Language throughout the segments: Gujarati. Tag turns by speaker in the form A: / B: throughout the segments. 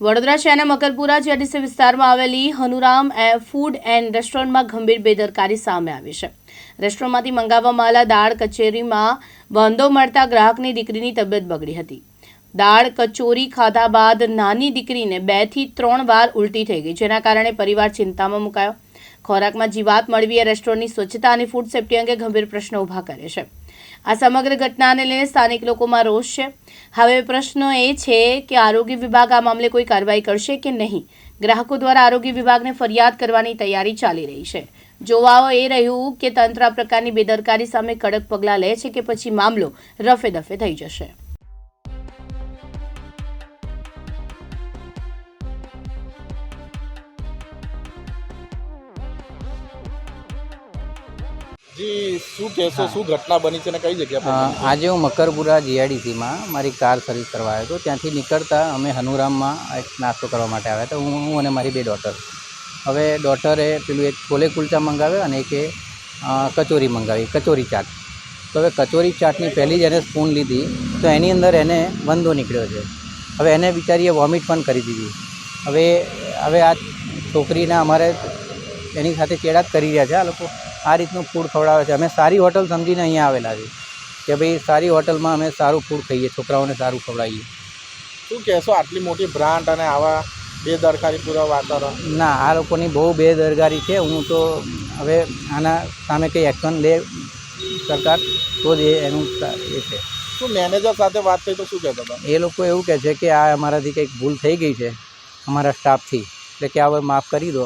A: વડોદરા શહેરના મકરપુરા જીઆઈડીસી વિસ્તારમાં આવેલી હનુરામ ફૂડ એન્ડ રેસ્ટોરન્ટમાં ગંભીર બેદરકારી સામે આવી છે. રેસ્ટોરન્ટમાંથી મંગાવવામાં આવેલા દાળ કચેરીમાં વાંધો મળતા ગ્રાહકની દીકરીની તબિયત બગડી હતી. દાળ, કચોરી ખાધા બાદ નાની દીકરીને બેથી ત્રણ વાર ઉલટી થઈ ગઈ, જેના કારણે પરિવાર ચિંતામાં મુકાયો. ખોરાકમાં જીવાત મળવી એ રેસ્ટોરન્ટની સ્વચ્છતા અને ફૂડ સેફ્ટી અંગે ગંભીર પ્રશ્નો ઊભા કરે છે. આ સમગ્ર ઘટનાને લઈને સ્થાનિક લોકોમાં રોષ છે. હવે પ્રશ્ન એ છે કે આરોગ્ય વિભાગ આ મામલે કોઈ કાર્યવાહી કરશે કે નહીં? ગ્રાહકો દ્વારા આરોગ્ય વિભાગને ફરિયાદ કરવાની તૈયારી ચાલી રહી છે. જોવાઓ એ રહ્યું કે તંત્ર આ પ્રકારની બેદરકારી સામે કડક પગલાં લે છે કે પછી મામલો રફે દફે થઈ જશે.
B: જી શું કહેશો શું ઘટના બની છે અને કઈ જગ્યા?
C: આજે હું મકરપુરા જીઆઈડીસીમાં મારી કાર સર્વિસ કરવા આવ્યો હતો. ત્યાંથી નીકળતા અમે હનુરામમાં એક નાસ્તો કરવા માટે આવ્યા હતા. હું હું અને મારી બે ડોટર. હવે ડોટરે પેલું એક છોલે કુલચા મંગાવ્યો અને એક કચોરી મંગાવી કચોરી ચાટ. તો હવે કચોરી ચાટની પહેલી જ એને સ્પૂન લીધી તો એની અંદર એને વંદો નીકળ્યો છે. હવે એને બિચારીએ વોમિટ પણ કરી દીધી. હવે હવે આ છોકરીને અમારે એની સાથે ચેડા કરી રહ્યા છે આ લોકો. આ રીતનું ફૂડ ખવડાવે છે. અમે સારી હોટલ સમજીને અહીંયા આવેલા છે કે ભાઈ સારી હોટલમાં અમે સારું ફૂડ ખાઈએ છોકરાઓને સારું ખવડાવીએ.
B: શું કહેશો? આટલી મોટી બ્રાન્ડ અને આવા બેદરકારી પૂરા વાતાવરણ?
C: ના આ લોકોની બહુ બેદરકારી છે. હું તો હવે આના સામે કંઈ એક્શન લે સરકાર તો જ એનું એ છે.
B: શું મેનેજર સાથે વાત થઈ તો શું કહેતા હતા?
C: એ લોકો એવું કહે છે કે આ અમારાથી કંઈક ભૂલ થઈ ગઈ છે અમારા સ્ટાફથી એટલે કે આ હવે માફ કરી દો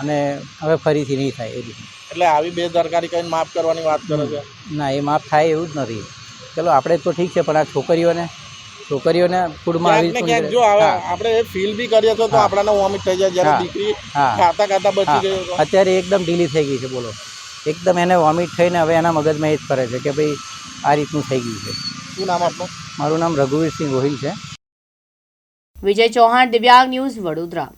C: અને હવે ફરીથી નહીં થાય એ રીતનું.
B: એટલે આવી બેદરકારી કરીને માફ કરવાની વાત કરે છે?
C: ના એ માફ થાય એવું જ નથી. ચલો આપણે તો ઠીક છે પણ આ છોકરીઓને છોકરીઓને ફૂડમાં આવી
B: ક્યાંક જો આપણે એ ફીલ બી કરીએ તો. આપણાને વોમિટ થઈ જાય. જ્યારે દીકરી ખાતા ખાતા બચી ગઈ
C: અત્યારે એકદમ ઢીલી થઈ ગઈ છે બોલો. એકદમ એને વોમિટ થઈને હવે એના મગજમાં એ જ ફરે છે કે ભાઈ આ રીતનું થઈ ગયું છે.
B: શું નામ આપનું?
C: મારું નામ રઘુવીરસિંહ ગોહિલ છે.
A: વિજય ચૌહાણ દિવ્યાંગ ન્યૂઝ વડોદરા.